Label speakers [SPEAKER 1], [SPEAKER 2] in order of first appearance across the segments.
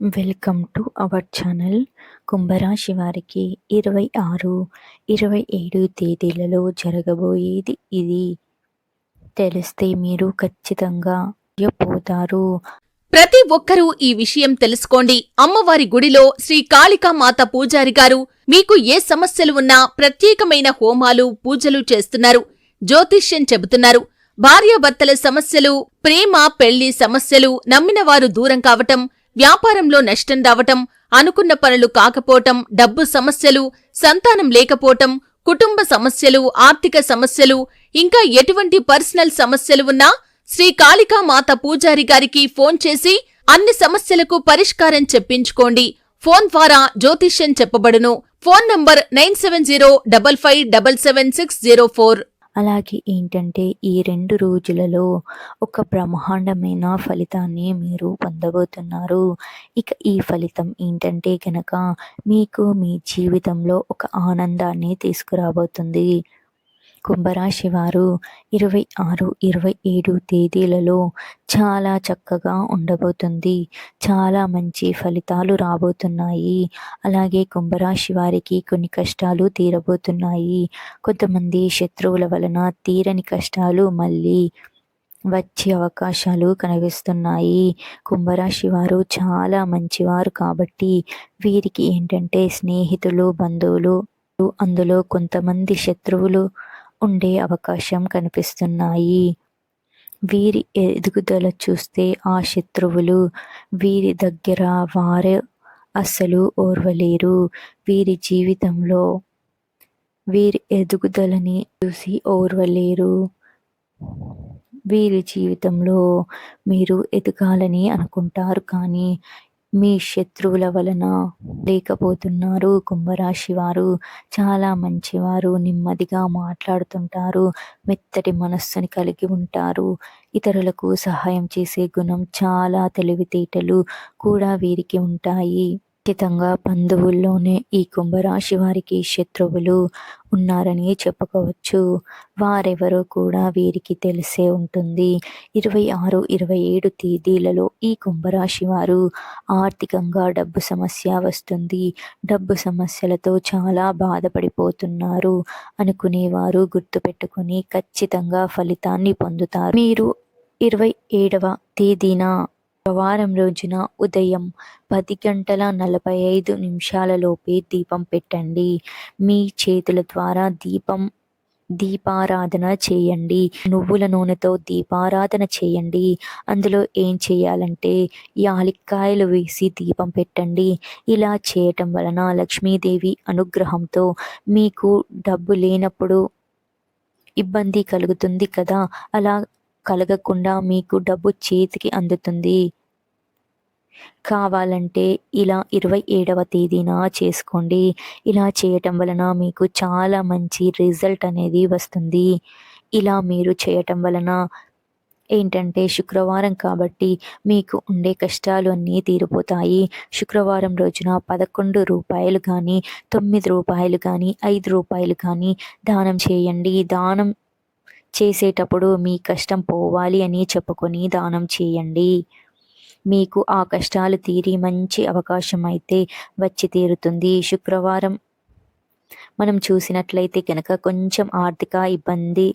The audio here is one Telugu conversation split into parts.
[SPEAKER 1] వెల్కమ్ టు అవర్ ఛానల్ కుంభరాశి వారికి ఇరవై ఆరు ఇరవై ఏడు తేదీలలో జరగబోయేది ఇది. తెలిస్తే మీరు ఖచ్చితంగా పోతారు.
[SPEAKER 2] ప్రతి ఒక్కరూ ఈ విషయం తెలుసుకోండి. అమ్మవారి గుడిలో శ్రీ కాళికామాత పూజారి గారు మీకు ఏ సమస్యలు ఉన్నా ప్రత్యేకమైన హోమాలు పూజలు చేస్తున్నారు. జ్యోతిష్యం చెబుతున్నారు. భార్యాభర్తల సమస్యలు ప్రేమ పెళ్ళి సమస్యలు నమ్మినవారు దూరం కావటం వ్యాపారంలో నష్టం రావటం అనుకున్న పనులు కాకపోవటం డబ్బు సమస్యలు సంతానం లేకపోవటం కుటుంబ సమస్యలు ఆర్థిక సమస్యలు ఇంకా ఎటువంటి పర్సనల్ సమస్యలు ఉన్నా శ్రీ కాళికామాత పూజారి గారికి ఫోన్ చేసి అన్ని సమస్యలకు పరిష్కారం చెప్పించుకోండి. ఫోన్ ద్వారా జ్యోతిష్యం చెప్పబడును. Phone number nine seven zero double five double seven six zero four.
[SPEAKER 1] అలాగే ఏంటంటే ఈ రెండు రోజులలో ఒక బ్రహ్మాండమైన ఫలితాన్ని మీరు పొందబోతున్నారు. ఇక ఈ ఫలితం ఏంటంటే కనుక మీకు మీ జీవితంలో ఒక ఆనందాన్ని తీసుకురాబోతుంది. కుంభరాశి వారు ఇరవై ఆరు ఇరవై ఏడు తేదీలలో చాలా చక్కగా ఉండబోతుంది. చాలా మంచి ఫలితాలు రాబోతున్నాయి. అలాగే కుంభరాశి వారికి కొన్ని కష్టాలు తీరబోతున్నాయి. కొంతమంది శత్రువుల వలన తీరని కష్టాలు మళ్ళీ వచ్చే అవకాశాలు కనిపిస్తున్నాయి. కుంభరాశి వారు చాలా మంచివారు కాబట్టి వీరికి ఏంటంటే స్నేహితులు బంధువులు అందులో కొంతమంది శత్రువులు ఉండే అవకాశం కనిపిస్తున్నాయి. వీరి ఎదుగుదల చూస్తే ఆ శత్రువులు వీరి దగ్గర వారు అస్సలు ఓర్వలేరు. వీరి జీవితంలో వీరి ఎదుగుదలని చూసి ఓర్వలేరు. వీరి జీవితంలో మీరు ఎదగాలని అనుకుంటారు కానీ మీ శత్రువుల వలన లేకపోతున్నారు. కుంభరాశి వారు చాలా మంచివారు. నెమ్మదిగా మాట్లాడుతుంటారు. మెత్తటి మనస్సుని కలిగి ఉంటారు. ఇతరులకు సహాయం చేసే గుణం చాలా తెలివితేటలు కూడా వీరికి ఉంటాయి. ఖచ్చితంగా బంధువుల్లోనే ఈ కుంభరాశి వారికి శత్రువులు ఉన్నారని చెప్పుకోవచ్చు. వారెవరో కూడా వీరికి తెలిసే ఉంటుంది. ఇరవై ఆరు ఇరవై ఏడు తేదీలలో ఈ కుంభరాశి వారు ఆర్థికంగా డబ్బు సమస్య వస్తుంది. డబ్బు సమస్యలతో చాలా బాధపడిపోతున్నారు అనుకునేవారు గుర్తుపెట్టుకుని ఖచ్చితంగా ఫలితాన్ని పొందుతారు. మీరు ఇరవై ఏడవ తేదీన శుక్రవారం రోజున ఉదయం పది గంటల నలభై ఐదు నిమిషాలలోపే దీపం పెట్టండి. మీ చేతుల ద్వారా దీపం దీపారాధన చేయండి. నువ్వుల నూనెతో దీపారాధన చేయండి. అందులో ఏం చేయాలంటే యాలిక్కాయలు వేసి దీపం పెట్టండి. ఇలా చేయటం వలన లక్ష్మీదేవి అనుగ్రహంతో మీకు డబ్బు లేనప్పుడు ఇబ్బంది కలుగుతుంది కదా? అలా కలగకుండా మీకు డబ్బు చేతికి అందుతుంది. కావాలంటే ఇలా ఇరవై ఏడవ తేదీన చేసుకోండి. ఇలా చేయటం వలన మీకు చాలా మంచి రిజల్ట్ అనేది వస్తుంది. ఇలా మీరు చేయటం వలన ఏంటంటే శుక్రవారం కాబట్టి మీకు ఉండే కష్టాలు అన్నీ తీరిపోతాయి. శుక్రవారం రోజున పదకొండు రూపాయలు కానీ తొమ్మిది రూపాయలు కానీ ఐదు రూపాయలు కానీ దానం చేయండి. దానం చేసేటప్పుడు మీ కష్టం పోవాలి అని చెప్పుకొని దానం చేయండి. మీకు ఆ కష్టాలు తీరి మంచి అవకాశం అయితే వచ్చి తీరుతుంది. శుక్రవారం మనం చూసినట్లయితే కనుక కొంచెం ఆర్థిక ఇబ్బంది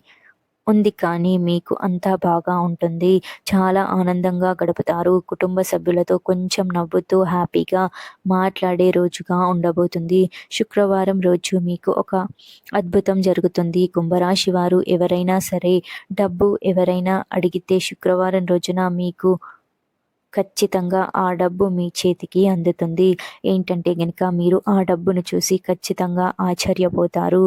[SPEAKER 1] ఉంది కానీ మీకు అంతా బాగా ఉంటుంది. చాలా ఆనందంగా గడుపుతారు. కుటుంబ సభ్యులతో కొంచెం నవ్వుతూ హ్యాపీగా మాట్లాడే రోజుగా ఉండబోతుంది. శుక్రవారం రోజు మీకు ఒక అద్భుతం జరుగుతుంది. కుంభరాశి వారు ఎవరైనా సరే డబ్బు ఎవరైనా అడిగితే శుక్రవారం రోజున మీకు ఖచ్చితంగా ఆ డబ్బు మీ చేతికి అందుతుంది. ఏంటంటే గనుక మీరు ఆ డబ్బును చూసి ఖచ్చితంగా ఆశ్చర్యపోతారు.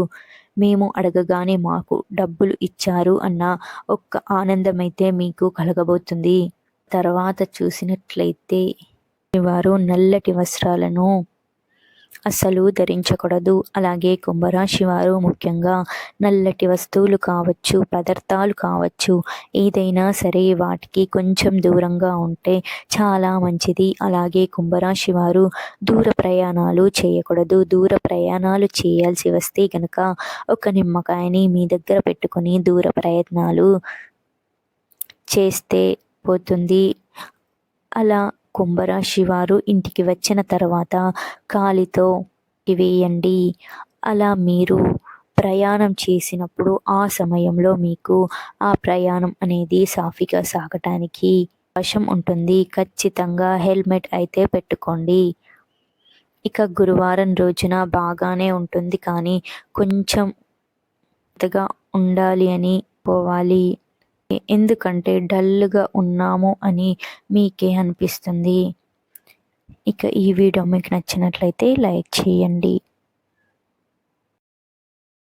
[SPEAKER 1] మేము అడగగానే మాకు డబ్బులు ఇచ్చారు అన్న ఒక్క ఆనందమైతే మీకు కలగబోతుంది. తర్వాత చూసినట్లయితే వారు నల్లటి వస్త్రాలను అస్సలు ధరించకూడదు. అలాగే కుంభరాశి వారు ముఖ్యంగా నల్లటి వస్తువులు కావచ్చు పదార్థాలు కావచ్చు ఏదైనా సరే వాటికి కొంచెం దూరంగా ఉంటే చాలా మంచిది. అలాగే కుంభరాశి వారు దూర ప్రయాణాలు చేయకూడదు. దూర ప్రయాణాలు చేయాల్సి వస్తే కనుక ఒక నిమ్మకాయని మీ దగ్గర పెట్టుకొని దూర ప్రయత్నాలు చేస్తే పోతుంది. అలా కుంభరాశి వారు ఇంటికి వచ్చిన తర్వాత కాలితో వేయండి. అలా మీరు ప్రయాణం చేసినప్పుడు ఆ సమయంలో మీకు ఆ ప్రయాణం అనేది సాఫీగా సాగటానికి అవకాశం ఉంటుంది. ఖచ్చితంగా హెల్మెట్ అయితే పెట్టుకోండి. ఇక గురువారం రోజున బాగానే ఉంటుంది కానీ కొంచెం ఉండాలి అని పోవాలి. ఎందుకంటే డల్గా ఉన్నాము అని మీకే అనిపిస్తుంది. ఇక ఈ వీడియో మీకు నచ్చినట్లయితే లైక్ చేయండి.